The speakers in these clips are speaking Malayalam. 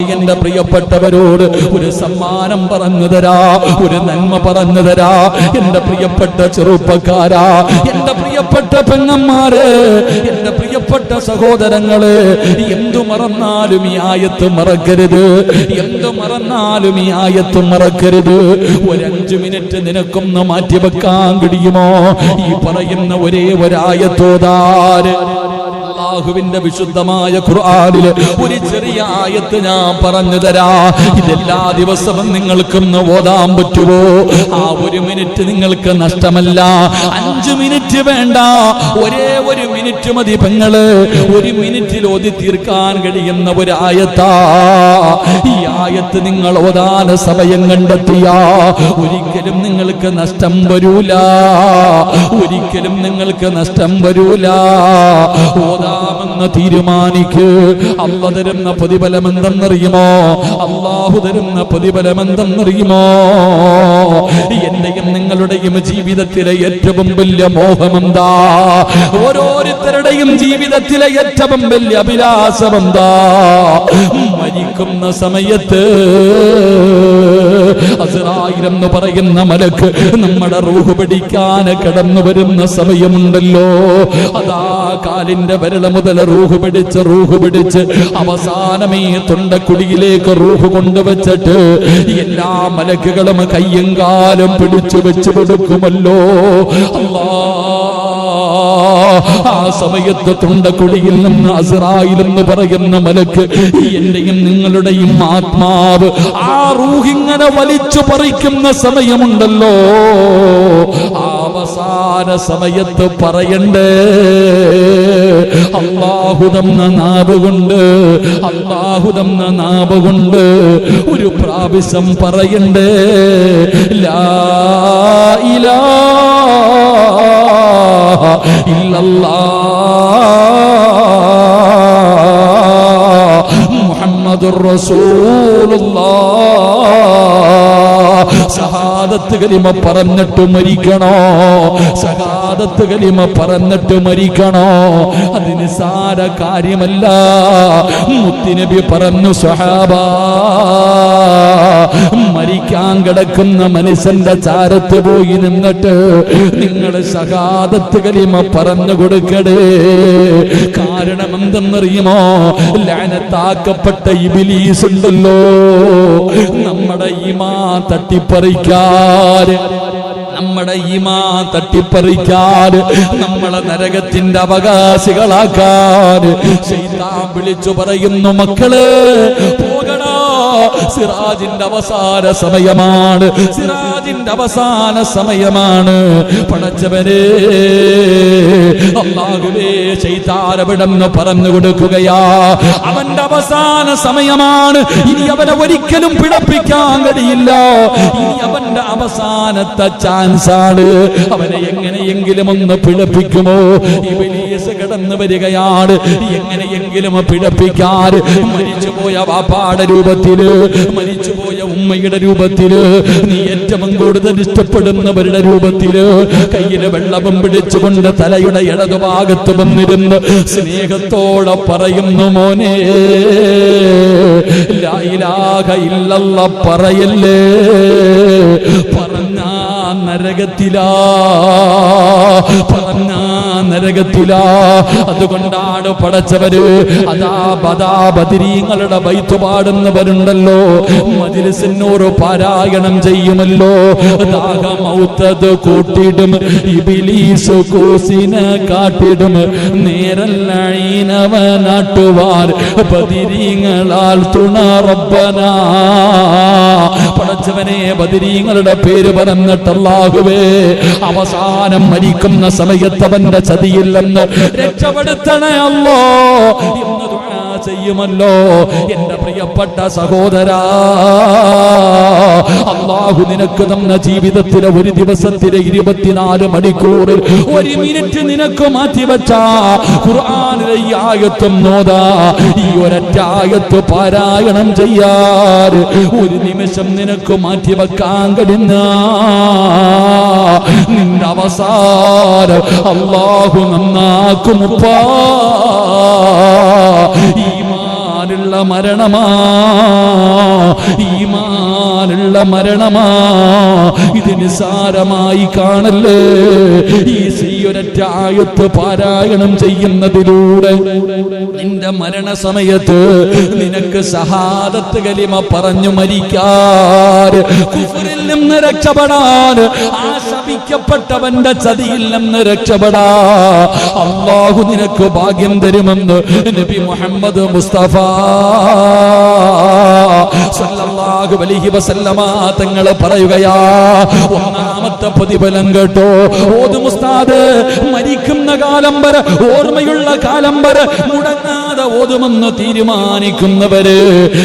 എന്റെ പ്രിയപ്പെട്ടവരോട് ഒരു സമ്മാനം പറഞ്ഞു തരാ ഒരു നന്മ പറഞ്ഞു തരാ. എന്റെ പ്രിയപ്പെട്ട ചെറുപ്പക്കാരാ എന്റെ പ്രിയപ്പെട്ട പെങ്ങന്മാര് എന്റെ പ്രിയപ്പെട്ട സഹോദരങ്ങൾ എന്തു മറന്നാലും ഈ ആയത്ത് മറക്കരുത് എന്തു മറന്നാലും ഈ ആയത്ത് മറക്കരുത്. ഒരു മിനിറ്റ് നിനക്കൊന്ന് മാറ്റിവെക്കാൻ കഴിയുമോ? ഈ പറയുന്ന ഒരേ ഒരായത്തോതാര്. അള്ളാഹുവിന്റെ വിശുദ്ധമായ ഖുർആാനിൽ ഒരു ചെറിയ ആയത്ത് ഞാൻ പറഞ്ഞു തരാ. ഇതെല്ലാ ദിവസവും നിങ്ങൾക്കൊന്ന് ഓതാൻ പറ്റുമോ ആ ഒരു മിനിറ്റ് നിങ്ങൾക്ക് നഷ്ടമല്ല. അഞ്ചു മിനിറ്റ് വേണ്ട. ഒരേ ഒരു മിനിറ്റ് മതി പെങ്ങൾ. ഒരു മിനിറ്റിൽ ഓതി തീർക്കാൻ കഴിയുന്ന ഒരു ആയത്താ. ഈ ആയത്ത് നിങ്ങൾ ഓതാന സമയം കണ്ടെത്തിയാ. ഒരിക്കലും നിങ്ങൾക്ക് നഷ്ടം വരൂല. ഒരിക്കലും നിങ്ങൾക്ക് നഷ്ടം വരൂല. ഓതാമെന്ന് തീരുമാനിക്ക്. അല്ല തരുന്ന പ്രതിഫലം എന്തെന്നറിയുമോ അള്ളാഹു തരുന്ന പ്രതിഫലം എന്തെന്നറിയുമോ എന്റെയും നിങ്ങളുടെയും ജീവിതത്തിലെ ഏറ്റവും വലിയ മോഹമെന്താ? ഓരോരുത്തരുടെയും ജീവിതത്തിലെ ഏറ്റവും വലിയ അഭിലാഷമെന്താ? മരിക്കുന്ന സമയത്ത് അസറായിൽ എന്ന് പറയുന്ന മലക്ക് നമ്മുടെ റൂഹ് പിടിക്കാൻ കടന്നു വരുന്ന സമയമുണ്ടല്ലോ. അതാ കാലിന്റെ വിരള മുതൽ റൂഹ് പിടിച്ച് റൂഹ് പിടിച്ച് അവസാനം ഈ തൊണ്ടക്കുടിയിലേക്ക് റൂഹ് കൊണ്ടുവച്ചിട്ട് എല്ലാ മലക്കുകളും കയ്യും കാലും പിടിച്ചു വെച്ചു കൊടുക്കുമല്ലോ. അല്ലാ ആ സമയത്ത് തൊണ്ടക്കുടിയിൽ നിന്ന് അസറായിൽ എന്ന് പറയുന്ന മലക്ക് എന്റെയും നിങ്ങളുടെയും ആത്മാവ് ആ റൂഹിങ്ങനെ വലിച്ചു പറിക്കുന്ന സമയമുണ്ടല്ലോ. അവസാന സമയത്ത് പറയണ്ടേ കൊണ്ട് നാവുകൊണ്ട് നാവ് കൊണ്ട് ഒരു പ്രാവശ്യം പറയണ്ടേ ലാ മുഹമ്മദുർ സഹാദത്ത് കലിമ പറഞ്ഞിട്ട് മരിക്കണോ? സഹാദത്ത് കലിമ പറഞ്ഞിട്ട് മരിക്കണോ? അതിന് സാര കാര്യമല്ല. മുത്തിനബി പറഞ്ഞു സഹാബ മരിക്കാൻ കിടക്കുന്ന മനുഷ്യന്റെ ചാരത്ത് പോയി നിന്നിട്ട് നിങ്ങൾ സഹാദത്ത് കലിമ പറഞ്ഞു കൊടുക്കടേ. കാരണം എന്തെന്നറിയുമോ ലാനത്താക്കപ്പെട്ട ഇബിലീസ് ഉണ്ടല്ലോ നമ്മുടെ ഈമാ തട്ടിപ്പറിക്കാര്. നമ്മുടെ ഈമാ തട്ടിപ്പറിക്കാൻ നമ്മളെ നരകത്തിന്റെ അവകാശികളാക്കാൻ വിളിച്ചു പറയുന്നു മക്കൾ സിറാജിന്റെ അവസാന സമയമാണ്. സിറാജിന്റെ അവസാന സമയമാണ്. പടച്ചവരെ അള്ളാഹുവേ ശൈതാരവിടെന്ന് പറഞ്ഞു കൊടുക്കുകയാ. അവന്റെ അവസാന സമയമാണ്. ഇനി അവനെ ഒരിക്കലും പിടപ്പിക്കാൻ കഴിയില്ല. ഇനി അവന്റെ അവസാനത്തെ ചാൻസാണ് അവനെ എങ്ങനെയെങ്കിലും ഒന്ന് പിടപ്പിക്കുമോ? ഈ ഇബിലീസ് കടന്നു വരികയാണ്. എങ്ങനെയെങ്കിലും പിടപ്പിക്കാൻ മരിച്ചുപോയ വാപ്പാടെ രൂപത്തിൽ മരിച്ചുപോയ ഉമ്മയുടെ രൂപത്തിൽ നീ ഏറ്റവും കൂടുതൽ ഇഷ്ടപ്പെടുന്നവരുടെ രൂപത്തിൽ കയ്യിൽ വെള്ളവും പിടിച്ചുകൊണ്ട് തലയുടെ ഇടതുഭാഗത്ത് വന്നിരുന്ന് സ്നേഹത്തോടെ പറയുന്നു മോനെ ഇല്ലല്ല പറയല്ലേ? പറഞ്ഞ നരകത്തിലാ പറഞ്ഞ നരകത്തിലാ. അതുകൊണ്ടാണ് പടച്ചവര് അതാ ബദാ ബദിരീങ്ങളുടെ ബൈത്ത് പാടുന്നവരുണ്ടല്ലോ. മജിലിസിനോറ് പാരായണം ചെയ്യുമല്ലോ. ദാഹമൗത്തത് കൂട്ടിടും. ഇബിലീസ് കൂസിനെ കാട്ടിടും. നേരല്ലീനവ നാട്ടുവാർ ബദിരീങ്ങളാൽ തുണ റബ്ബന. പടച്ചവനെ ബദിരീങ്ങളുടെ പേര് പറഞ്ഞിട്ടല്ലാഹുവേ അവസാനം മരിക്കുന്ന സമയത്ത് അവന്റെ ചതിയില്ലെന്ന് രക്ഷപ്പെടുത്തണേ അല്ലോ ചെയ്യുമല്ലോ. എന്റെ പ്രിയപ്പെട്ട സഹോദര അള്ളാഹു നിനക്ക് തന്ന ജീവിതത്തിലെ ഒരു ദിവസത്തിലെ ഇരുപത്തിനാല് മണിക്കൂറിൽ ഒരു മിനിറ്റ് നിനക്ക് മാറ്റിവെച്ച ഖുർആാനിലെ ഈ ആയത്വം നോതാ ഈ ഒരൊറ്റ ആയത്ത് പാരായണം ചെയ്യാർ. ഒരു നിമിഷം നിനക്ക് മാറ്റിവെക്കാൻ കഴിയുന്ന. നിന്റെ അവസാനം അള്ളാഹു നന്നാക്കുമുപ്പാ ഈമാനുള്ള മരണമാ ഈമാനുള്ള മരണമാ. ഇത് സാരമായി കാണല്ലേ? ഈ സീയൊരറ്റ ആയത്ത് പാരായണം ചെയ്യുന്നതിലൂടെ നിന്റെ മരണസമയത്ത് നിനക്ക് സഹാദത്ത് കലിമ പറഞ്ഞു മരിക്കാൻ. കുഫറിൽ നിന്ന് രക്ഷപ്പെടാൻ. ആ ചതിയിൽ നിന്ന് രക്ഷപ്പെടാ. അള്ളാഹു നിനക്ക് ഭാഗ്യം തരുമെന്ന് നബി മുഹമ്മദ് മുസ്തഫ. സല്ലല്ലാഹു അലൈഹി വസല്ലമ തങ്ങൾ പറയുകയാ. ഒന്നാമത്തെ പ്രതിഫലം കേട്ടോ. ഓതു മുസ്താദ് മരിക്കുന്ന കാലം വരെ ഓർമ്മയുള്ള കാലം വരെ മുടങ്ങാതെ ഓതുമെന്ന് തീരുമാനിക്കുന്നവര്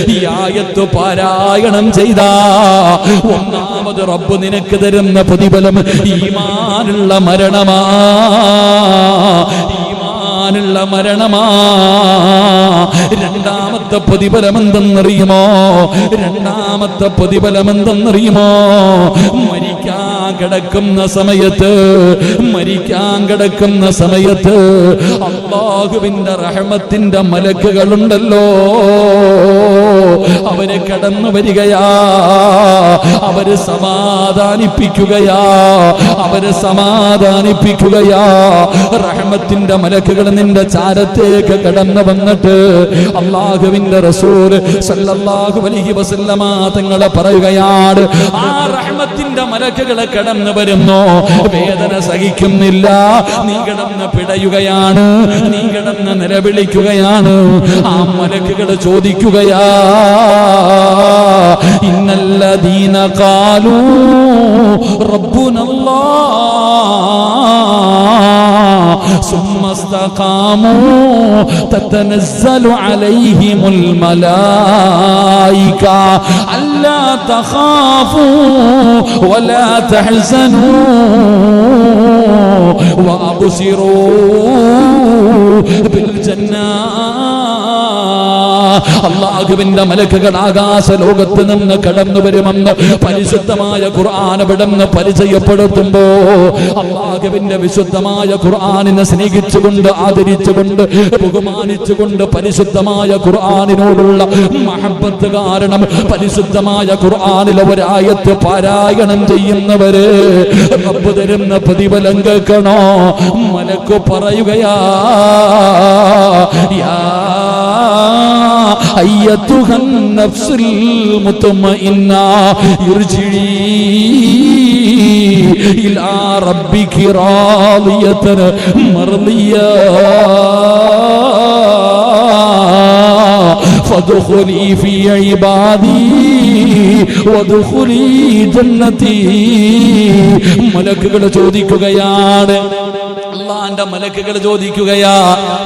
ഈ ആയത്ത് പാരായണം ചെയ്ത. ഒന്നാമത് റബ്ബ് നിനക്ക് തരുന്ന പ്രതിഫലം ഈമാനുള്ള മരണമാ. ഈമാനുള്ള മരണമാ. രണ്ടാമത്തെ പ്രതിഫലമെന്തെന്നറിയുമോ? രണ്ടാമത്തെ പ്രതിഫലം എന്തെന്നറിയുമോ മരിക്കാൻ കിടക്കുന്ന സമയത്ത് മരിക്കാൻ കിടക്കുന്ന സമയത്ത് അള്ളാഹുവിന്റെ റഹമത്തിന്റെ മലക്കുകളുണ്ടല്ലോ. അവർ കടന്നു വരികയാ അവർ സമാധാനിപ്പിക്കുകയാ അവർ സമാധാനിപ്പിക്കുകയാ. റഹമത്തിന്റെ മലക്കുകൾ നിന്റെ ചാരത്തേക്ക് കടന്നു വന്നിട്ട് അള്ളാഹുവിന്റെ റസൂൽ സല്ലല്ലാഹു അലൈഹി വസല്ലമ തങ്ങളെ പറയുകയാണ് ആ റഹ്മത്തിന്റെ മലക്കുകളെ കടന്നു വരുന്നു. വേദന സഹിക്കുന്നില്ല. നീ കിടന്ന് പിടയുകയാണ്. നീ കിടന്ന് നിലവിളിക്കുകയാണ്. ആ മലക്കുകൾ ചോദിക്കുകയാ ഇന്നല്ലദീന കാലൂ റബ്ബുനല്ലാഹ് ثم استقاموا تتنزل عليهم الملائكة. ألا تخافوا ولا تحزنوا وأبصروا بالجنة. അള്ളാഹുവിന്റെ മലക്കുകൾ ആകാശ ലോകത്ത് നിന്ന് കടന്നു വരുമെന്ന് പരിശുദ്ധമായ ഖുർആൻ വിടന്ന് പരിചയപ്പെടുത്തുമ്പോ അള്ളാഹുവിന്റെ വിശുദ്ധമായ ഖുർആാനിനെ സ്നേഹിച്ചുകൊണ്ട് ആദരിച്ചുകൊണ്ട് ബഹുമാനിച്ചുകൊണ്ട് പരിശുദ്ധമായ ഖുർആാനിനോടുള്ള മഹബത്ത് കാരണം പരിശുദ്ധമായ ഖുർആനിലെ ഒരായത്ത് പാരായണം ചെയ്യുന്നവര് റബ്ബ് തരുന്ന പ്രതിഫലം കേൾക്കണോ? മലക്കു പറയുകയാ യാ أيتها النفس المطمئنة ارجعي إلى ربك راضية مرضية فادخلي في عبادي وادخلي جنتي മലക്കുകൾ ചോദിക്കുകയാണ് അള്ളാന്റെ മലക്കുകൾ ചോദിക്കുകയാ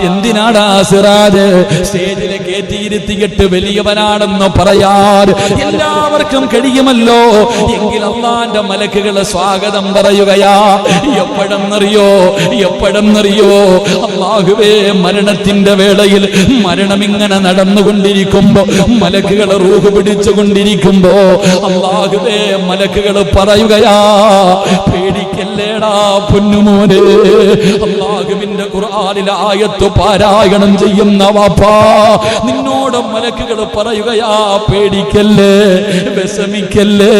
എന്തിനാടാ സിറാജ്? സ്റ്റേജിൽ കയറ്റിയിരുത്തിയിട്ട് വലിയവനാണെന്ന് പറയാൻ എല്ലാവർക്കും കഴിയുമല്ലോ. എങ്കിൽ അള്ളാന്റെ മലക്കുകൾ സ്വാഗതം പറയുകയാ. എപ്പോഴെന്നറിയോ? എപ്പോഴെന്നറിയോ? അള്ളാഹുവേ മരണത്തിന്റെ വേളയിൽ മരണം ഇങ്ങനെ നടന്നുകൊണ്ടിരിക്കുമ്പോ മലക്കുകൾ റൂഹ് പിടിച്ചുകൊണ്ടിരിക്കുമ്പോ അള്ളാഹുവേ മലക്കുകൾ പറയുകയാ പേടിക്കല്ലേടാ പൊന്നുമോനെ? അള്ളാഹുവിന്റെ ഖുർആനിലെ ആയത്ത് പാരായണം ചെയ്യുന്ന വാപ്പാ നിന്നോട് മലക്കുകൾ പറയുകയാ പേടിക്കല്ലേ വിഷമിക്കല്ലേ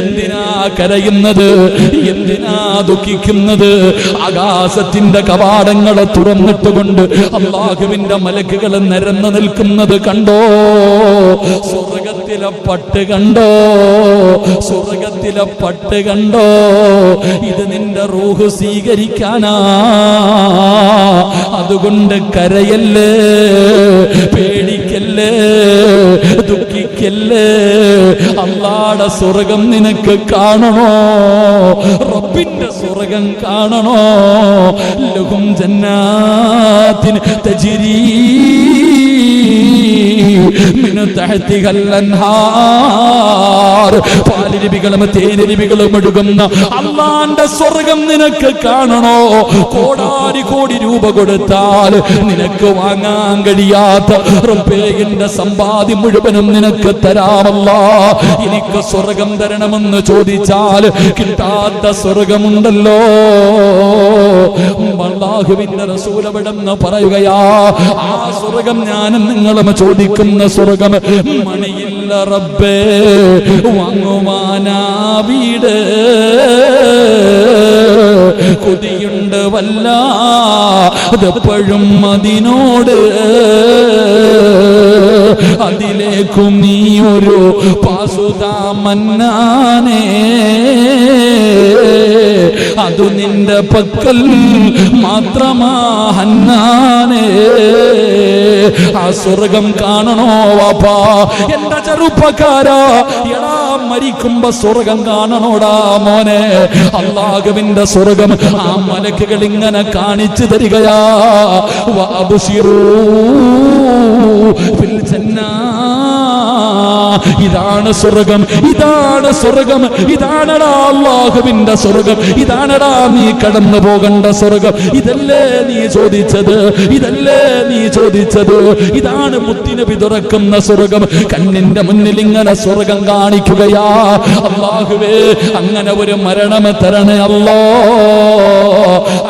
എന്തിനാ കരയുന്നത് എന്തിനാ ദുഃഖിക്കുന്നത്? ആകാശത്തിന്റെ കവാടങ്ങളെ തുറന്നിട്ടുകൊണ്ട് അള്ളാഹുവിന്റെ മലക്കുകൾ നിരന്നു നിൽക്കുന്നത് കണ്ടോ? സ്വർഗത്തിലെ പട്ട് കണ്ടോ? സ്വർഗത്തിലെ പട്ട് കണ്ടോ? ഇത് നിന്റെ റൂഹ് സ്വീകരിക്കാനാ. അതുകൊണ്ട് കരയല്ലേ പേടിക്കല്ലേ ദുഃഖിക്കല്ലേ? അള്ളാടെ സ്വർഗം നിനക്ക് കാണണോ? റബ്ബിന്റെ സ്വർഗം കാണണോ? ലഹും ജന്നാത്തിന് തജിരീ പാലരുവികളും തേനരുവികളും എടുക്കുന്ന അള്ളാന്റെ സ്വർഗം നിനക്ക് കാണണോ? കോടാരി കോടി രൂപ കൊടുത്താൽ നിനക്ക് വാങ്ങാൻ കഴിയാത്ത റുപ്പേന്റെ സമ്പാദ്യം മുഴുവനും നിനക്ക് തരാമല്ല. എനിക്ക് സ്വർഗം തരണമെന്ന് ചോദിച്ചാൽ കിട്ടാത്ത സ്വർഗമുണ്ടല്ലോ. അള്ളാഹുവിന്റെ റസൂലവിടെന്ന് പറയുകയാ ആ സ്വർഗം ഞാനും നിങ്ങളും ചോദിക്കുന്ന സ്വർഗം മണിയില്ല റബ്ബേ വാങ്ങുവാനാ വീട്. കൊതിയുണ്ട് വല്ല. അതെപ്പോഴും അതിനോട് അതിലേക്കും നീ ഒരു പാസുതാമന്നാനേ അതു നിന്റെ പക്കൽ മാത്രമാഹന്നാനേ ആ സ്വർഗം കാണണോ വാപ്പാ എന്റെ ചെറുപ്പക്കാരാ എടാ മരിക്കുമ്പോ സ്വർഗം കാണണോടാ മോനെ. അള്ളാഹുവിന്റെ സ്വർഗം ആ മലക്കുകൾ ഇങ്ങനെ കാണിച്ചു തരികയാ. ഇതാണ് സ്വർഗം ഇതാണ് സ്വർഗം ഇതാണടാ അള്ളാഹുവിന്റെ സ്വർഗം ഇതാണടാ നീ കടന്നു പോകേണ്ട സ്വർഗം. ഇതല്ലേ നീ ചോദിച്ചത് ഇതല്ലേ നീ ചോദിച്ചത്? ഇതാണ് മുത്തിന് പിതുറക്കുന്ന സ്വർഗം. കണ്ണിന്റെ മുന്നിൽ ഇങ്ങനെ സ്വർഗം കാണിക്കുകയാ. അള്ളാഹുവേ അങ്ങനെ ഒരു മരണം തരണേ അല്ലോ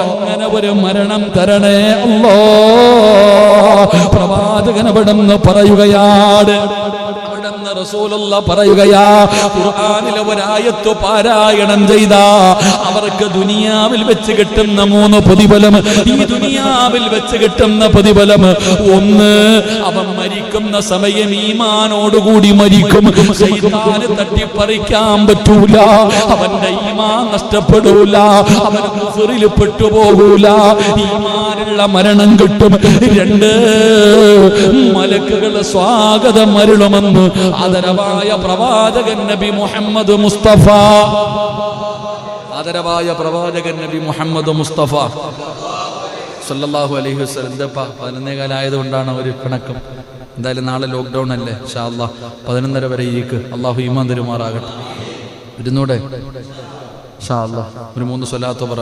അങ്ങനെ ഒരു മരണം തരണേ അല്ലോ പ്രവാചകൻ അവിടെന്ന് പറയുകയാണ് അവിടെന്ന് റസൂലുള്ള പറയുകയാ ഖുർആനിലെ ഒരായത്ത് പാരായണം ചെയ്താ അവർക്ക് ദുനിയാവിൽ വെച്ച് കിട്ടുന്ന മൂന്ന് പ്രതിഫലം ഈ ദുനിയാവിൽ വെച്ച് കിട്ടുന്ന പ്രതിഫലം ഒന്ന് അവൻ മരിക്കുന്ന സമയം ഈമാനോടുകൂടി മരിക്കും. ശൈതാന് തട്ടിപ്പറിക്കാൻ പറ്റൂല അവന്റെ ഈമാൻ നഷ്ടപ്പെടൂല അവൻ കുഫറിൽ പെട്ടുപോകൂല ഈമാനുള്ള മരണം കിട്ടും. രണ്ട് മലക്കുകളെ സ്വാഗതം അരുളുമെന്ന് ആദരവായ പ്രവാചകൻ നബി മുഹമ്മദ് മുസ്തഫ. ആദരവായ പ്രവാചകൻ നബി മുഹമ്മദ് മുസ്തഫ. സല്ലാഹു അലൈഹി വസ്ലം എന്തപ്പാ പതിനൊന്നേ കാലായതുകൊണ്ടാണ് ഒരു പിണക്കം. എന്തായാലും നാളെ ലോക്ക്ഡൗൺ അല്ലേ? ഷാ പതിനൊന്നര വരെ ഇരിക്ക് അള്ളാഹു ഈമാൻ തരുമാറാകട്ടെ. ഇരുന്നൂടെ? ഷാ ഒരു മൂന്ന് സ്വലാത്തു പറ.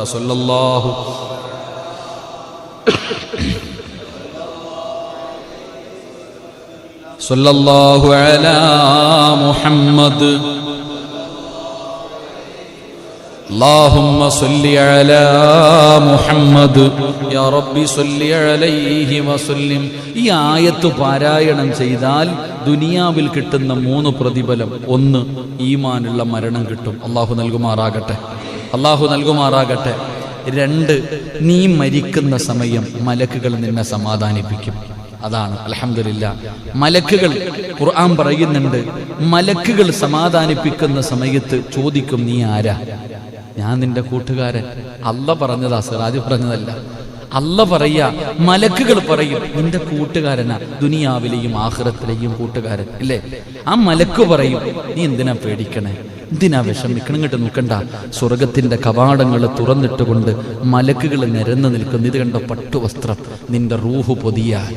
സല്ലല്ലാഹു സല്ലല്ലാഹു അലാ മുഹമ്മദ് اللهم صل على محمد يا ربي صل عليه وسلم ഈ ആയത്ത് പാരായണം ചെയ്താൽ ദുനിയാവിൽ കിട്ടുന്ന മൂന്ന് പ്രതിഫലം ഒന്ന് ഈമാനുള്ള മരണം കിട്ടും അള്ളാഹു നൽകുമാറാകട്ടെ അള്ളാഹു നൽകുമാറാകട്ടെ രണ്ട് നീ മരിക്കുന്ന സമയം മലക്കുകൾ നിന്നെ സമാധാനിപ്പിക്കും. അതാണ് അലഹമില്ല മലക്കുകൾ ഖുർആൻ പറയുന്നുണ്ട് മലക്കുകൾ സമാധാനിപ്പിക്കുന്ന സമയത്ത് ചോദിക്കും നീ ആരാ? ഞാൻ നിന്റെ കൂട്ടുകാരൻ. അല്ല പറഞ്ഞതാ സിറാജ് പറഞ്ഞതല്ല. അല്ല പറയാ മലക്കുകൾ പറയും നിന്റെ കൂട്ടുകാരനാ ദുനിയാവിലെയും ആഹ്റത്തിലെയും കൂട്ടുകാരൻ. ഇല്ലേ ആ മലക്ക് പറയും നീ എന്തിനാ പേടിക്കണേ? എന്തിനാ വിഷമിക്കണം ഇങ്ങോട്ട് നോക്കണ്ട സ്വർഗത്തിന്റെ കവാടങ്ങൾ തുറന്നിട്ടുകൊണ്ട് മലക്കുകൾ നിരന്നു നിൽക്കുന്നു. ഇത് കണ്ട പട്ടുവസ്ത്രം? നിന്റെ റൂഹ് പൊതിയ.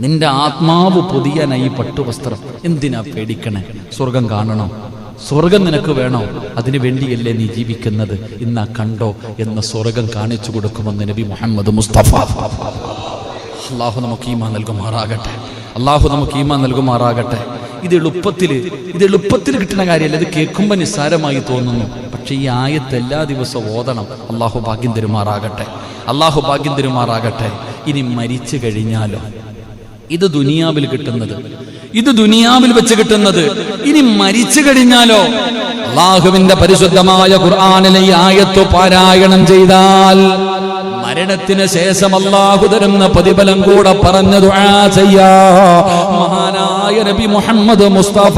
നിന്റെ ആത്മാവ് പൊതിയാനായി പട്ടുവസ്ത്രം. എന്തിനാ പേടിക്കണേ? സ്വർഗം കാണണോ. സ്വർഗം നിനക്ക് വേണോ. അതിനു വേണ്ടിയല്ലേ നീ ജീവിക്കുന്നത്. ഇന്നാ കണ്ടോ എന്ന സ്വർഗം കാണിച്ചു കൊടുക്കുമെന്ന് നബി മുഹമ്മദ് മുസ്തഫ. അള്ളാഹു നമുക്ക് ഈമാ നൽകുമാറാകട്ടെ. അള്ളാഹു നമുക്ക് ഈമാ നൽകുമാറാകട്ടെ. ഇത് എളുപ്പത്തിൽ ഇത് എളുപ്പത്തിൽ കിട്ടുന്ന കാര്യമല്ല ഇത് കേൾക്കുമ്പോൾ നിസ്സാരമായി തോന്നുന്നു. പക്ഷേ ഈ ആയത്ത് എല്ലാ ദിവസവും ഓതണം. അള്ളാഹു ഭാഗ്യം തരുമാറാകട്ടെ. അള്ളാഹു ഭാഗ്യം തരുമാറാകട്ടെ. ഇനി മരിച്ചു കഴിഞ്ഞാലോ? ഇത് ദുനിയാവിൽ കിട്ടുന്നത്. ഇത് ദുനിയാവിൽ വെച്ച് കിട്ടുന്നത്. ഇനി മരിച്ചു കഴിഞ്ഞാലോ? അള്ളാഹുവിന്റെ പരിശുദ്ധമായ ഖുർആാനിലെ ആയത്ത് പാരായണം ചെയ്താൽ മരണത്തിന് ശേഷം അള്ളാഹു തരുന്ന പ്രതിഫലം കൂടെ പറഞ്ഞു ദുആ ചെയ്യാ. മഹാനായ നബി മുഹമ്മദ് മുസ്തഫ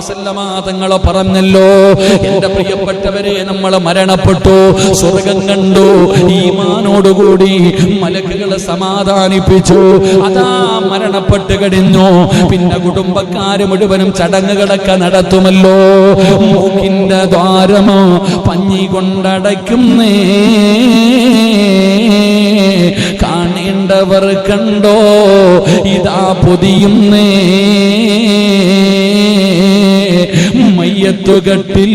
അലൈഹി പറഞ്ഞല്ലോ. എന്റെ പ്രിയപ്പെട്ടവരെ നമ്മൾ മരണപ്പെട്ടു. സ്വർഗം കണ്ടു. ഈമാനോടുകൂടി മലക്കുകളെ സമാധാനിപ്പിച്ചു. അതാ മരണപ്പെട്ട് കഴിഞ്ഞു. പിന്നെ കുടുംബക്കാര് മുഴുവനും ചടങ്ങുകളൊക്കെ നടത്തുമല്ലോ. മൂക്കിന്റെ ദ്വാരമോ പഞ്ഞി കൊണ്ടടയ്ക്കുന്നേ. കാണേണ്ടവർ കണ്ടോ? ഇതാ പൊതിയുന്നേ. മയ്യത്തുകട്ടിൽ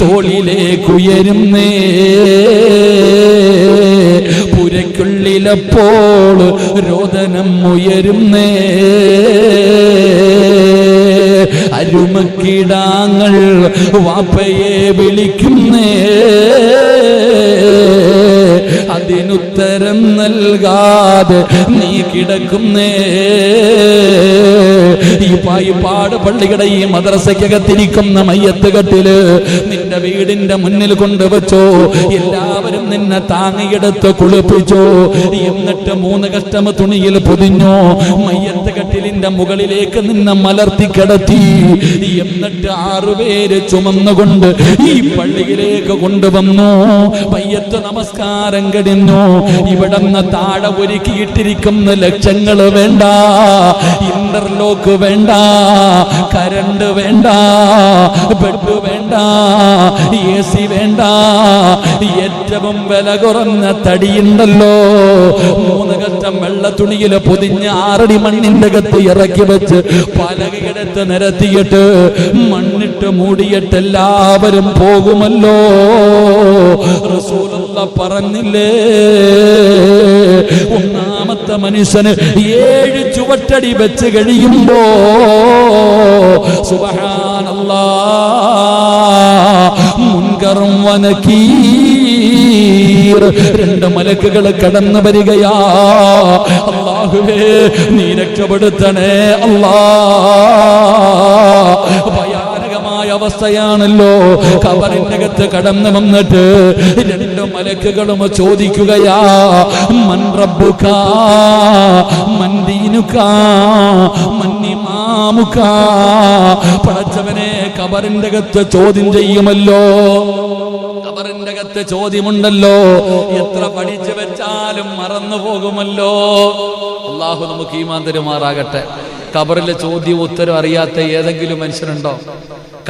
തോളിലേക്കുയരുന്നേ പുരക്കുള്ളിലപ്പോൾ രോദനം ഉയരുന്നേ. അരുമക്കിടാങ്ങൾ വാപ്പയെ വിളിക്കുന്നേ. അതിനുത്തരം നൽകാതെ നീ കിടക്കുന്നേ. ഈ പായിപ്പാട് പള്ളിയുടെ ഈ മദ്രസയ്ക്കകത്തിരിക്കുന്ന മയ്യത്ത് കെട്ടിൽ നിന്റെ വീടിന്റെ മുന്നിൽ കൊണ്ടുവച്ചോ. എല്ലാവരും നിന്നെ താങ്ങിയെടുത്ത് കുളിപ്പിച്ചോ. എന്നിട്ട് മൂന്ന് കഷ്ടമ തുണിയിൽ പൊതിഞ്ഞോ. മയ്യത്ത് കട്ടിലിന്റെ മുകളിലേക്ക് നിന്ന് മലർത്തി കിടത്തി. എന്നിട്ട് ആറുപേര് ചുമന്നുകൊണ്ട് ഈ പള്ളിയിലേക്ക് കൊണ്ടുവന്നു. പയ്യത്ത് നമസ്കാരം കഴിഞ്ഞു ഇവിടുന്ന് താഴെ ഒരുക്കിയിട്ടിരിക്കുന്ന ലക്ഷങ്ങൾ വേണ്ട. ഇന്റർലോക്ക് വേണ്ട. കരണ്ട് വേണ്ട. ബെഡ് വേണ്ട. എ സി വേണ്ട. ഏറ്റവും വില കുറഞ്ഞ തടിയുണ്ടല്ലോ. മൂന്ന് ഘട്ടം വെള്ള തുണിയിൽ പൊതിഞ്ഞ് ആറടി മണ്ണിന്റെ കത്ത് ഇറക്കി വെച്ച് പലകയെടുത്ത് നിരത്തിയിട്ട് മണ്ണിട്ട് മൂടിയിട്ട് എല്ലാവരും പോകുമല്ലോ. റസൂലുള്ള പറഞ്ഞില്ലേ? ഒന്നാമത്തെ മനുഷ്യന് ഏഴ് ചുവട്ടടി വെച്ച് കഴിയുമ്പോ സുബഹാനല്ലാ മുൻകറും രണ്ട് മലക്കുകൾ കടന്നു വരികയാ. അള്ളാഹുവേ നീ രക്ഷപ്പെടുത്തണേ അല്ലാ ഭയാനകമായ അവസ്ഥയാണല്ലോ. കബറിനകത്ത് കടന്നു വന്നിട്ട് രണ്ട് മലക്കുകളും ചോദിക്കുകയാ മൻ റബ്ബുക മൻ ഇമാമുക. പടച്ചവനെ കബറിന്റെ അകത്ത് ചോദ്യം ചെയ്യുമല്ലോ. കബറിന്റെ ചോദ്യമുണ്ടല്ലോ. എത്ര പഠിച്ചു വെച്ചാലും മറന്നു പോകുമല്ലോ. അള്ളാഹു നമുക്ക് ഈമാൻ തരുമാറാകട്ടെ. കബറിലെ ചോദ്യം ഉത്തരം അറിയാത്ത ഏതെങ്കിലും മനുഷ്യനുണ്ടോ?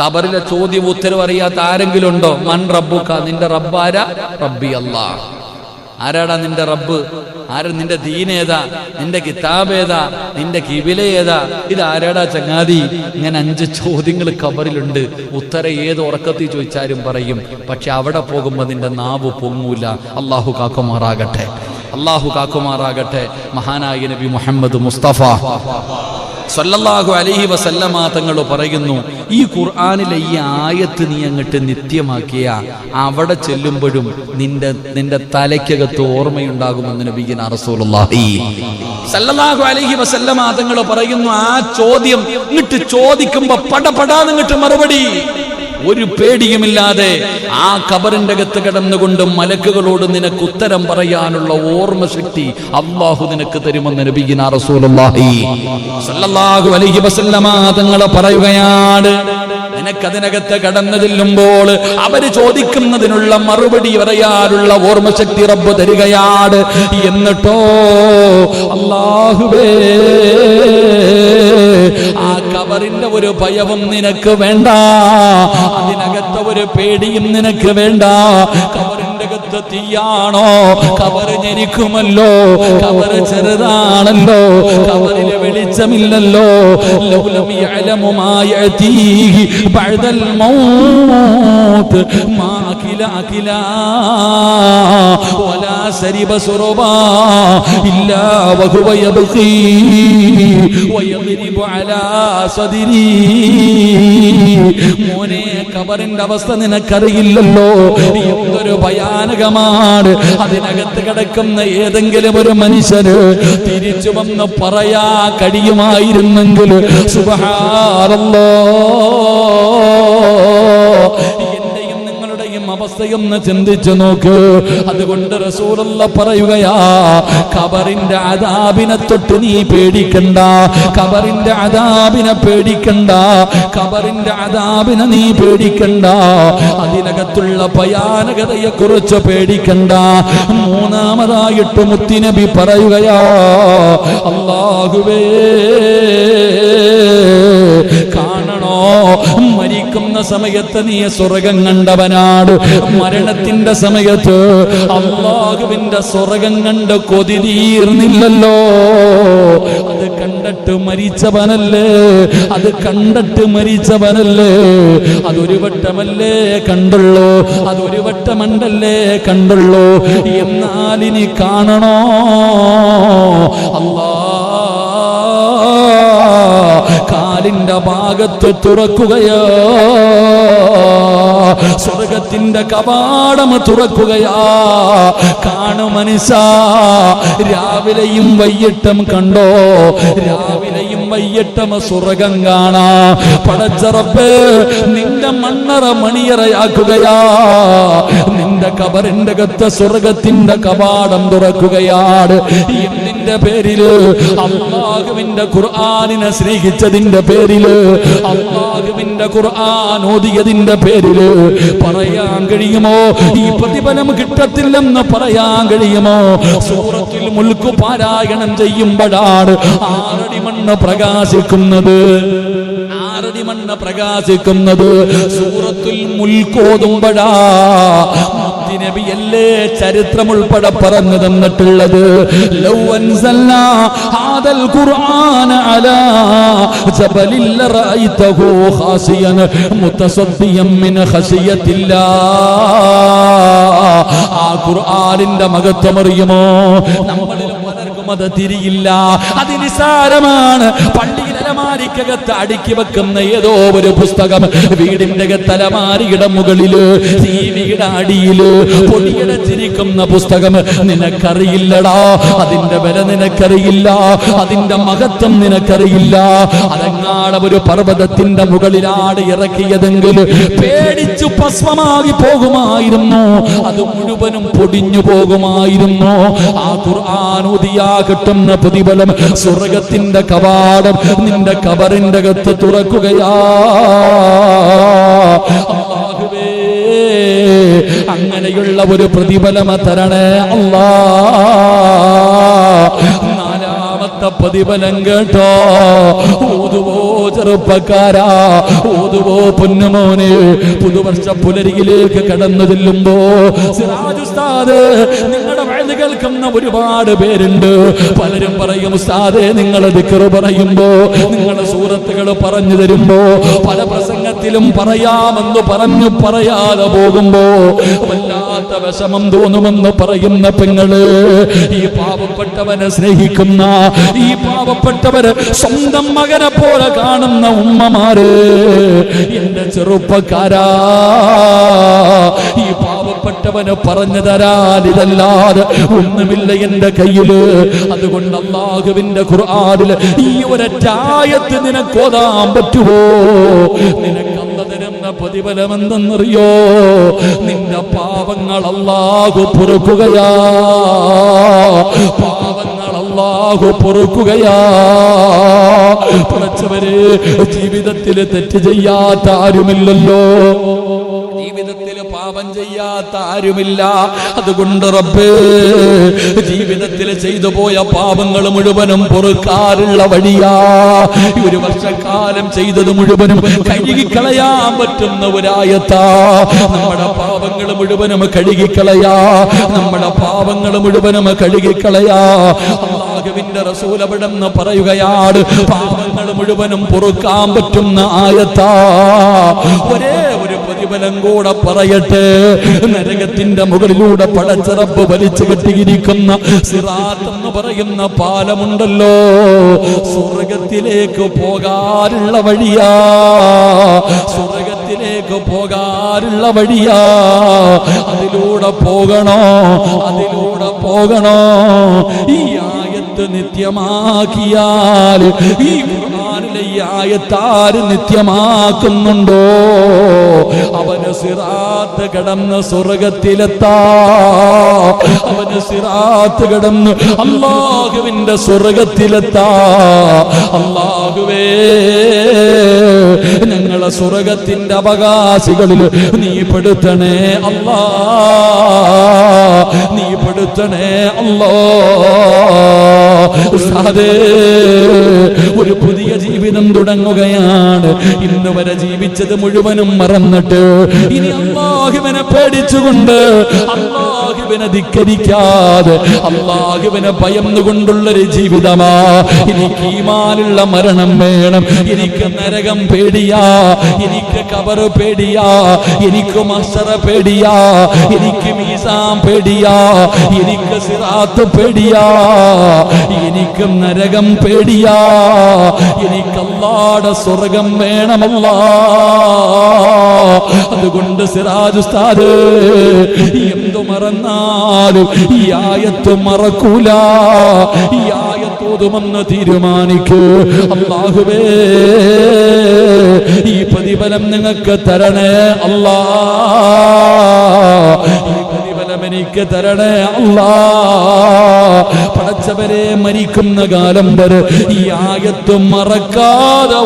കബറിലെ ചോദ്യം ഉത്തരം അറിയാത്ത ആരെങ്കിലും ഉണ്ടോ മൺ റബ്ബുക്ക നിന്റെ റബ്ബാര റബ്ബി അല്ലാ ആരാടാ നിന്റെ റബ്ബ്? ആര് നിന്റെ ദീനേതാ? നിന്റെ കിതാബ് ഏതാ നിന്റെ കിബില ഏതാ ഇത് ആരാടാ ചങ്ങാതി? ഇങ്ങനെ അഞ്ച് ചോദ്യങ്ങൾ കബറിലുണ്ട്. ഉത്തരം ഏത് ഉറക്കത്തിൽ ചോദിച്ചാലും പറയും. പക്ഷെ അവിടെ പോകുമ്പോൾ നിന്റെ നാവ് പൊങ്ങൂല. അള്ളാഹു കാക്കുമാറാകട്ടെ. അള്ളാഹു കാക്കുമാറാകട്ടെ. മഹാനായ നബി മുഹമ്മദ് മുസ്തഫ. സല്ലല്ലാഹു അലൈഹി വസല്ലമ തങ്ങൾ പറയുന്നു ഈ ഖുർആാനിലെ ഈ ആയത്ത് നീ അങ്ങട്ട് നിത്യമാക്കിയ അവിടെ ചെല്ലുമ്പോഴും നിന്റെ നിന്റെ തലയ്ക്കകത്ത് ഓർമ്മയുണ്ടാകുമെന്ന് നബിഗിന റസൂലുള്ളാഹി സല്ലല്ലാഹു അലൈഹി വസല്ലമ തങ്ങൾ പറയുന്നു ആ ചോദ്യം ഇങ്ങോട്ട് ചോദിക്കുമ്പോ പടപടാന്നിങ്ങോട്ട് മറുപടി ഒരു പേടിയുമില്ലാതെ ആ കബറിന്റെ അകത്ത് കിടന്നുകൊണ്ട് മലക്കുകളോട് നിനക്ക് ഉത്തരം പറയാനുള്ള ഓർമ്മശക്തി അള്ളാഹു നിനക്ക് തരുമെന്ന് നബിഗിന റസൂലുള്ളാഹി അലൈഹി വസല്ലമ തങ്ങൾ പറയുകയാണ്. നിനക്കതിനകത്ത് കടന്നു ചെല്ലുമ്പോൾ അവർ ചോദിക്കുന്നതിനുള്ള മറുപടി പറയാനുള്ള ഓർമ്മശക്തി റബ്ബ് തരികയാണ്. എന്നിട്ടോ? അള്ളാഹുവേ കബറിന്റെ ഒരു ഭയവും നിനക്ക് വേണ്ട. അതിനകത്ത് ഒരു പേടിയും നിനക്ക് വേണ്ട. കബറിന്റെ അകത്ത് തീയാണോ? കബറ് ഞെരിക്കുമല്ലോ. കവറ് ചെറുതാണല്ലോ. കവറിന് വെളിച്ചമില്ലല്ലോ. മാ യഅതീഹി ബഅദൽ മൗത്ത് سرب سربا إلا وهو സരിബ ويضرب على صدري മോനെ കബറിന്റെ അവസ്ഥ നിനക്കറിയില്ലല്ലോ. എന്തൊരു ഭയാനകമാണ്. അതിനകത്ത് കിടക്കുന്ന ഏതെങ്കിലും ഒരു മനുഷ്യന് തിരിച്ചു വന്ന് പറയാ കഴിയുമായിരുന്നെങ്കിൽ സുബഹാറല്ലോ അവസ്ഥയൊന്ന് ചിന്തിച്ചു നോക്ക്. അതുകൊണ്ട് റസൂലുള്ള പറയുകയാ കബറിന്റെ അതാബിനെ തൊട്ട് നീ പേടിക്കണ്ട കബറിന്റെ അതാബിനെ പേടിക്കണ്ട കബറിന്റെ അതാബിനെ നീ പേടിക്കണ്ട അതിനകത്തുള്ള ഭയാനകതയെ കുറിച്ച് പേടിക്കണ്ട. മൂന്നാമതായിട്ട് മുത്തിനബി പറയുകയാ അള്ളാഹുവേ കാണണോ? മരിക്കുന്ന സമയത്ത് നീ സ്വർഗം കണ്ടവനാണ് മരണത്തിന്റെ സമയത്ത് അള്ളാഹുവിന്റെ സ്വർഗം കണ്ട് കൊതിരീർന്നില്ലല്ലോ അത് കണ്ടിട്ട് മരിച്ചവനല്ലേ? അത് കണ്ടിട്ട് മരിച്ചവനല്ലേ? അതൊരു വട്ടമല്ലേ കണ്ടുള്ളൂ? അതൊരു വട്ടമണ്ടല്ലേ കണ്ടുള്ളൂ? എന്നാലിനി കാണണോ? അല്ലാ കാലിന്റെ ഭാഗത്ത് തുറക്കുകയോ. സ്വർഗത്തിന്റെ കവാടം തുറക്കുകയാ. കാണു മനുഷ്യ രാവിലെയും വൈകിട്ടും കണ്ടോ? രാവിലെയും വൈകിട്ടും സ്വർഗം കാണാ. പടച്ചറപ്പ് നിന്റെ മണ്ണറ മണിയറയാക്കുകയാ. നിന്റെ കബറിന്റെ കത്ത് സ്വർഗത്തിന്റെ കവാടം തുറക്കുകയാണ്. എന്നിന്റെ പേരിൽ അള്ളാഹുവിന്റെ ഖുർആാനിനെ സ്നേഹിച്ചതിന്റെ പേരിൽ. അള്ളാഹുവിന്റെ ഖുർആൻ ഓതിയതിന്റെ പേരിൽ പറയാൻ കഴിയുമോ? ഈ പ്രതിഫലം കിട്ടത്തില്ലെന്ന് പറയാൻ കഴിയുമോ? സൂറത്തിൽ മുൽക്കു പാരായണം ചെയ്യുമ്പോഴാണ് ആറടി മണ്ണ് പ്രകാശിക്കുന്നത്. ആറടി മണ്ണ് പ്രകാശിക്കുന്നത്. സൂറത്തുൽ മുൽക്കോതുമ്പോഴാ നബിയല്ലേ ചരിത്രം ഉൾപ്പെടെ പറഞ്ഞു തന്നിട്ടുള്ളത്? ആ ഖുർആനിന്റെ മഹത്വം അറിയുമോ? നമ്മളിൽ പലർക്കും അത് തിരിയില്ല. അത് നിസാരമാണ് പള്ളിയിൽ അലമാരിക്കകത്ത് അടുക്കി വെക്കുന്ന ഏതോ ഒരു പുസ്തകം വീടിന്റെ തലമാരിയുടെ മുകളിൽ ടിവിയുടെ അടിയിൽ പൊടിയടച്ചിരിക്കുന്ന പുസ്തകം. നിനക്കറിയില്ലടാ അതിന്റെ വില നിനക്കറിയില്ല അതിന്റെ മഹത്വം നിനക്കറിയില്ല. അതെങ്ങാടെ ഒരു പർവതത്തിന്റെ മുകളിലാണ് ഇറക്കിയതെങ്കിൽ പേടിച്ചു ഭസ്മമാകി പോകുമായിരുന്നു. അത് മുഴുവനും പൊടിഞ്ഞു പോകുമായിരുന്നു. ആ ഖുർആാനുദിയാ കിട്ടുന്ന പ്രതിഫലം സ്വർഗത്തിന്റെ കവാടം നിന്റെ കബറിന്റെ അകത്ത് തുറക്കുകയാ. അങ്ങനെയുള്ള ഒരു പ്രതിഫലം തരണേ അള്ളാ. നാലാമത്തെ പ്രതിഫലം കേട്ടോ. ഊതുവോ ചെറുപ്പക്കാരാ ഊതുവോ പൊന്നുമോന്. പുതുവർഷ പുലരിയിലേക്ക് കടന്നു ചെല്ലുമ്പോ സിറാജ് നിങ്ങളുടെ കേൾക്കുന്ന ഒരുപാട് പേരുണ്ട്. പലരും പറയും ഉസ്താദെ നിങ്ങളെ ദിക്കറ് പറയുമ്പോ നിങ്ങളുടെ സൂറത്തുകൾ പറഞ്ഞു തരുമ്പോ പല പ്രസംഗത്തിലും പറയാമെന്ന് പറഞ്ഞു പറയാതെ പോകുമ്പോ വല്ലാത്ത വിഷമം തോന്നുമെന്ന് പറയുന്ന പെങ്ങൾ ഈ പാവപ്പെട്ടവനെ സ്നേഹിക്കുന്ന ഈ പാവപ്പെട്ടവര് സ്വന്തം മകനെ പോലെ കാണുന്ന ഉമ്മമാര്. എന്റെ ചെറുപ്പക്കാരാ ഈ പാവപ്പെട്ടവന് പറഞ്ഞു തരാൻ ഇതല്ലാതെ ഒന്നുമില്ല എന്റെ കയ്യിൽ. അതുകൊണ്ട് അള്ളാഹുവിന്റെ ഖുർആനിൽ ഈ ഒരറ്റായത്ത് നിനക്കോതാൻ പറ്റുമോ? നിനക്ക് തരുന്ന പ്രതിഫലം എന്തെന്നറിയോ നിന്റെ പാവങ്ങൾ അള്ളാഹു പൊറുക്കുകയാ. പാവങ്ങൾ അള്ളാഹു പൊറുക്കുകയാ. പറച്ചവര് ജീവിതത്തിൽ തെറ്റ് ചെയ്യാത്ത ആരുമില്ലല്ലോ. ജീവിതത്തിൽ പാപം ചെയ്യാത്ത ആരുമില്ല. അതുകൊണ്ട് റബ്ബ് ജീവിതത്തിൽ ചെയ്തു പോയ പാപങ്ങൾ മുഴുവനും പൊറുക്കാറുള്ള വഴിയാ. ഒരു വർഷക്കാലം ചെയ്തത് മുഴുവനും കഴുകിക്കളയാൻ പറ്റുന്ന ഒരായത്താ. നമ്മുടെ പാപങ്ങൾ മുഴുവനും കഴുകിക്കളയാ. നമ്മുടെ പാപങ്ങൾ മുഴുവനും കഴുകിക്കളയാ. അള്ളാഹുവിന്റെ റസൂൽ പറയുകയാണ് പാപങ്ങൾ മുഴുവനും പൊറുക്കാൻ പറ്റുന്ന ആയത്താ. ഒരേ ഒരു കൂടെ പറയട്ടെ. നരകത്തിന്റെ മുകളിലൂടെ പടച്ചിറപ്പ് വലിച്ചു കെട്ടിയിരിക്കുന്ന സിറാത്ത് എന്ന് പറയുന്ന പാലമുണ്ടല്ലോ. സ്വർഗത്തിലേക്ക് പോകാനുള്ള വഴിയാ. സ്വർഗത്തിലേക്ക് പോകാനുള്ള വഴിയാ. അതിലൂടെ പോകണോ? അതിലൂടെ പോകണോ? ഈ ആയത്ത് നിത്യമാക്കിയാൽ ഈ ആയത്താര് നിത്യമാക്കുന്നുണ്ടോ? അവന് സിറാത്ത് കടന്ന് സ്വർഗത്തിലെത്താ. അവന് സിറാത്ത് കടന്ന് അള്ളാഹുവിന്റെ സ്വർഗത്തിലെത്താ. അള്ളാഹുവേ ഞങ്ങളെ സ്വർഗത്തിന്റെ അവകാശികളിൽ നീ പെടുത്തണേ അല്ലാ. നീ പെടുത്തണേ അല്ലോ. ഉസ്താദേ, ഒരു പുതിയ ജീവിതം തുടങ്ങുകയാണ്. ഇന്ന് വരെ ജീവിച്ചത് മുഴുവനും മറന്നിട്ട്. ഇനി അള്ളാഹുവിനെ പേടിച്ചുകൊണ്ട് അള്ളാഹുവിനെ ധിക്കരിക്കാതെ അള്ളാഹുവിനെ ഭയന്നുകൊണ്ടുള്ളൊരു ജീവിതമാ. എനിക്ക് ഈമാനുള്ള മരണം വേണം. എനിക്ക് നരകം പേടിയാ. എനിക്ക് കവർ പേടിയാ. എനിക്ക് മസറ പേടിയാ. എനിക്ക് മീസാം പേടിയാ. എനിക്ക് സിറാത്ത് പേടിയാ. എനിക്കും നരകം പേടിയാ. എനിക്ക് അല്ലാടെ സ്വർഗം വേണമല്ല. അതുകൊണ്ട് സിറാജ് ഉസ്താദ് എന്തു മറന്നാലും ഈ ആയത്ത് മറക്കൂല. ഈ ആയത്തോതുമെന്ന് തീരുമാനിക്കൂ. അല്ലാഹുവേ ഈ പ്രതിഫലം നിങ്ങൾക്ക് തരണേ അല്ലാ. ഈ പ്രതിഫലം എനിക്ക് തരണേ അല്ലാ. പടച്ചവരെ മരിക്കുന്ന കാലം വരെ ഈ ആയത്ത് മറക്കാതെ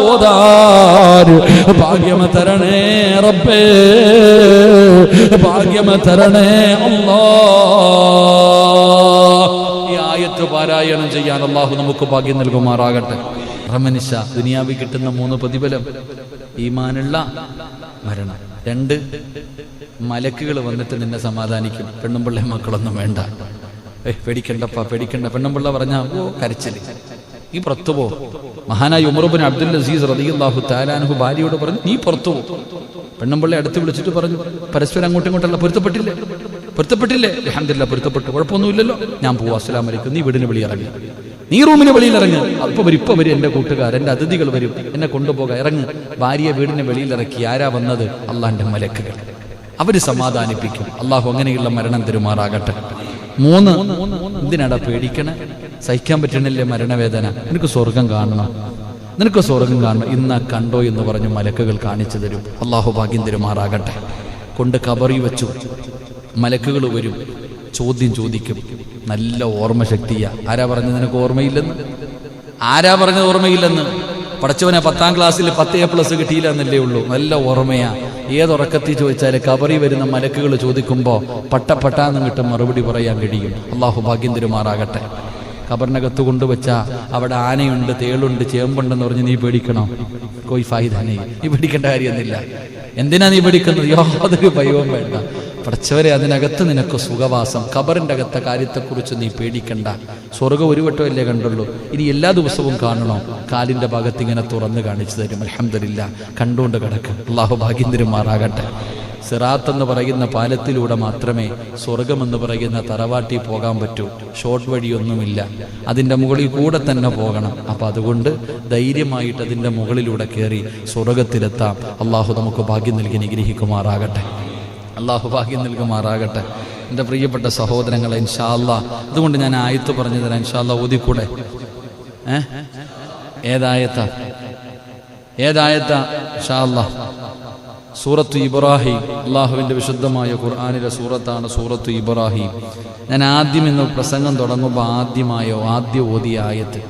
ഭാഗ്യമ തരണേ റബ്ബേ. ഭാഗ്യമ തരണേ അല്ലാ. ഈ ആയത്ത് പാരായണം ചെയ്യാൻ അള്ളാഹു നമുക്ക് ഭാഗ്യം നൽകുമാറാകട്ടെ. റമനിഷ ദുനിയാവി കിട്ടുന്ന മൂന്ന് പ്രതിഫലം. ഈമാനുള്ള മരണം. രണ്ട് മലക്കുകൾ വന്നിട്ട് നിന്നെ സമാധാനിക്കും. പെണ്ണുമ്പിള്ളേ മക്കളൊന്നും വേണ്ട. ഏ പേടിക്കണ്ടപ്പാ പേടിക്കണ്ട. പെണ്ണുമ്പിള്ള പറഞ്ഞ ഓ കരച്ചിൽ. ഈ പുറത്തു പോ. മഹാനായ ഉമറുബിൻ അബ്ദുൽ അസീസ് റളിയല്ലാഹു താലാനുഹു ഭാര്യയോട് പറഞ്ഞു നീ പുറത്തു പോ. പെണ്ണുമ്പിള്ള അടുത്ത് വിളിച്ചിട്ട് പറഞ്ഞു പരസ്പരം അങ്ങോട്ടും ഇങ്ങോട്ടല്ല പൊരുത്തപ്പെട്ടില്ലേ? പൊരുത്തപ്പെട്ടില്ലേ? അഹമ്മദില്ല പൊരുത്തപ്പെട്ടു. കുഴപ്പമൊന്നുമില്ലല്ലോ. ഞാൻ പോവാ അസ്സലാം വലൈക്കും നീ വീടിന് വെളിയിൽ ഇറങ്ങി. നീ റൂമിന് വെളിയിൽ ഇറങ്ങി. അപ്പൊ വരും ഇപ്പൊ വരും എന്റെ കൂട്ടുകാർ എന്റെ അതിഥികൾ വരും. എന്നെ കൊണ്ടുപോകാൻ ഇറങ്ങ്. ഭാര്യയെ വീടിന് വെളിയിൽ ഇറക്കി. ആരാ വന്നത്? അള്ളാന്റെ മലക്കുകൾ. അവർ സമാധാനിപ്പിക്കും. അള്ളാഹു അങ്ങനെയുള്ള മരണം തെരുമാറാകട്ടെ. മൂന്ന് എന്തിനാടാ പേടിക്കണേ? സഹിക്കാൻ പറ്റണില്ലേ മരണവേദന? നിനക്ക് സ്വർഗം കാണണം. നിനക്ക് സ്വർഗം കാണണം. ഇന്ന കണ്ടോ എന്ന് പറഞ്ഞ് മലക്കുകൾ കാണിച്ചു തരും. അള്ളാഹു ഭാഗ്യം തെരുമാറാകട്ടെ. കൊണ്ട് കബറി വെച്ചു. മലക്കുകൾ വരും. ചോദ്യം ചോദിക്കും. നല്ല ഓർമ്മ ശക്തിയാ ആരാ പറഞ്ഞത് നിനക്ക് ഓർമ്മയില്ലെന്ന്? ആരാ പറഞ്ഞത് ഓർമ്മയില്ലെന്ന്? പഠിച്ചവനെ പത്താം ക്ലാസ്സിൽ പത്ത് എ പ്ലസ് കിട്ടിയില്ല എന്നല്ലേ ഉള്ളൂ. നല്ല ഓർമ്മയാ. ഏതുറക്കത്തിൽ ചോദിച്ചാൽ കബറി വരുന്ന മലക്കുകൾ ചോദിക്കുമ്പോൾ പട്ട പട്ടാന്ന് കിട്ടും മറുപടി പറയാൻ കഴിയും. അള്ളാഹു ഭാഗ്യം തിരുമാറാകട്ടെ. കബറിനകത്ത് കൊണ്ടുവച്ച അവിടെ ആനയുണ്ട് തേളുണ്ട് ചേമ്പുണ്ടെന്ന് പറഞ്ഞ് നീ പേടിക്കണോ? കോയി ഫായിദാനെ നീ പേടിക്കേണ്ട കാര്യമൊന്നുമില്ല. എന്തിനാ നീ പേടിക്കുന്നത്? യാതൊരു ഭയവും വേണ്ട. പടച്ചവരെ അതിനകത്ത് നിനക്ക് സുഖവാസം. ഖബറിന്റെ അകത്തെ കാര്യത്തെക്കുറിച്ച് നീ പേടിക്കണ്ട. സ്വർഗം ഒരു വട്ടമല്ലേ കണ്ടുള്ളൂ. ഇനി എല്ലാ ദിവസവും കാണണോ. കാലിന്റെ ഭാഗത്ത് ഇങ്ങനെ തുറന്ന് കാണിച്ചു തരും. അലഹമില്ല കണ്ടുകൊണ്ട് കിടക്കും. അള്ളാഹു ഭാഗ്യം സിറാത്ത് എന്ന് പറയുന്ന പാലത്തിലൂടെ മാത്രമേ സ്വർഗമെന്ന് പറയുന്ന തറവാട്ടി പോകാൻ പറ്റൂ. ഷോർട്ട് വഴിയൊന്നുമില്ല. അതിന്റെ മുകളിൽ കൂടെ തന്നെ പോകണം. അപ്പം അതുകൊണ്ട് ധൈര്യമായിട്ട് അതിന്റെ മുകളിലൂടെ കയറി സ്വർഗത്തിലെത്താം അള്ളാഹു നമുക്ക് ഭാഗ്യം നൽകി നിഗ്രഹിക്കുമാറാകട്ടെ അള്ളാഹു ഭാഗ്യം നൽകുമാറാകട്ടെ. എന്റെ പ്രിയപ്പെട്ട സഹോദരങ്ങളെ ഇൻഷാല്ല അതുകൊണ്ട് ഞാൻ ആയത്ത് പറഞ്ഞു തരാം ഇൻഷാല്ല ഓതിക്കൂടെ? ഏ? ഏതായത്ത? ഏതായത്ത? സൂറത്ത് ഇബ്രാഹിം. അള്ളാഹുവിന്റെ വിശുദ്ധമായ ഖുർആാനിലെ സൂറത്താണ് സൂറത്ത് ഇബ്രാഹിം. ഞാൻ ആദ്യം ഇന്ന് പ്രസംഗം തുടങ്ങുമ്പോൾ ആദ്യമായോ ആദ്യ ഓതിയ ആയത്ത്.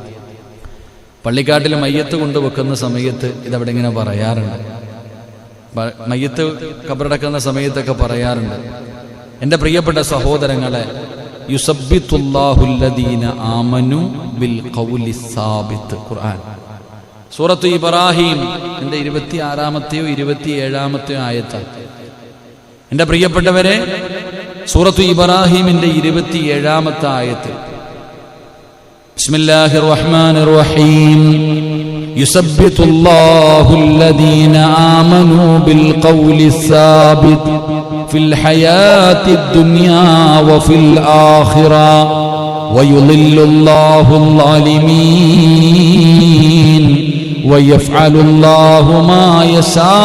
പള്ളിക്കാട്ടിൽ മയ്യത്ത് കൊണ്ടുവെക്കുന്ന സമയത്ത് ഇതവിടെ ഇങ്ങനെ പറയാറുണ്ട്. മയ്യത്ത് കബറടക്കുന്ന സമയത്തൊക്കെ പറയാറുണ്ട്. എന്റെ പ്രിയപ്പെട്ട സഹോദരങ്ങളെ യുസബിത്തുല്ലാഹുല്ലദീന ആമനു ബിൽ കൗലി സാബിത്ത് ഖുർആൻ. സൂറത്തു ഇബ്രാഹിം എന്റെ ഇരുപത്തി ആറാമത്തെയോ ഇരുപത്തി ഏഴാമത്തെയോ ആയത്ത്. എന്റെ പ്രിയപ്പെട്ടവരെ സൂറത്തു ഇബ്രാഹിമിന്റെ ഇരുപത്തി ഏഴാമത്തെ ആയത്ത്. ബിസ്മില്ലാഹിർ റഹ്മാനിർ റഹീം. يثبت الله الذين آمنوا بالقول الثابت في الحياة الدنيا وفي الآخرة ويضل الله الظالمين ويفعل الله ما يشاء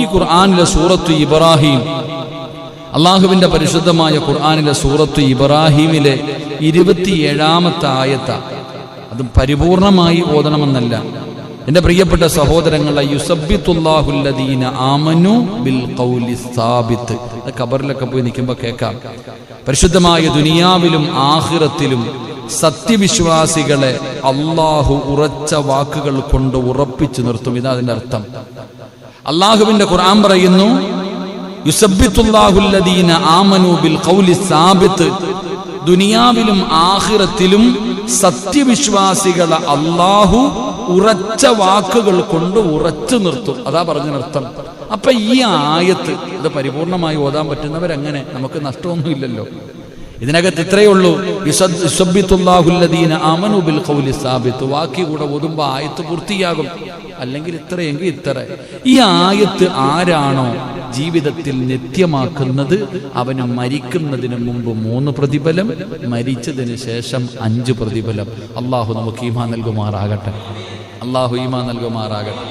ഈ ഖുർആനിലെ സൂറത്ത് ഇബ്രാഹിം അള്ളാഹുവിന്റെ പരിശുദ്ധമായ ഖുർആാനിലെ സൂറത്ത് ഇബ്രാഹിമിലെ ഇരുപത്തിയേഴാമത്തെ ആയത്ത. അത് പരിപൂർണമായി ഓതണമെന്നല്ല. എന്റെ പ്രിയപ്പെട്ട സഹോദരങ്ങളെ യുസബിത്തുല്ലാഹുല്ലദീന ആമനു ബിൽ ഖൗലി സ്ഥാപിത്ത് അത് ഖബറിലൊക്കെ പോയി നിൽക്കുമ്പോൾ കേൾക്കാം. പരിശുദ്ധമായ ദുനിയാവിലും ആഹിറത്തിലും സത്യവിശ്വാസികളെ അള്ളാഹു ഉറച്ച വാക്കുകൾ കൊണ്ട് ഉറപ്പിച്ചു നിർത്തും. ഇതാ അതിന്റെ അർത്ഥം. അള്ളാഹുവിന്റെ ഖുർആൻ പറയുന്നു യുസബ്ബിത്തുല്ലാഹുല്ലദീന ആമനു ദുനിയാവിലും ആഹിറത്തിലും സത്യവിശ്വാസികളെ അള്ളാഹു ഉറച്ച വാക്കുകൾ കൊണ്ട് ഉറച്ചു നിർത്തും. അതാ പറഞ്ഞ അർത്ഥം. അപ്പൊ ഈ ആയത്ത് ഇത് പരിപൂർണമായി ഓതാൻ പറ്റുന്നവരങ്ങനെ നമുക്ക് നഷ്ടമൊന്നുമില്ലല്ലോ. ഇതിനകത്ത് ഇത്രയേ ഉള്ളൂ. ആമനു ബിൽ സാബിത്ത്. വാക്കി കൂടെ ഒതുമ്പോ ആയത്ത് പൂർത്തിയാകും. അല്ലെങ്കിൽ ഇത്രയെങ്കിൽ ഇത്ര. ഈ ആയത്ത് ആരാണോ ജീവിതത്തിൽ നിത്യമാക്കുന്നത്? അവന് മരിക്കുന്നതിന് മുമ്പ് മൂന്ന് പ്രതിഫലം മരിച്ചതിന് ശേഷം അഞ്ച് പ്രതിഫലം. അള്ളാഹു നമുക്ക് ഈമാ നൽകുമാറാകട്ടെ. അള്ളാഹു ഈമാ നൽകുമാറാകട്ടെ.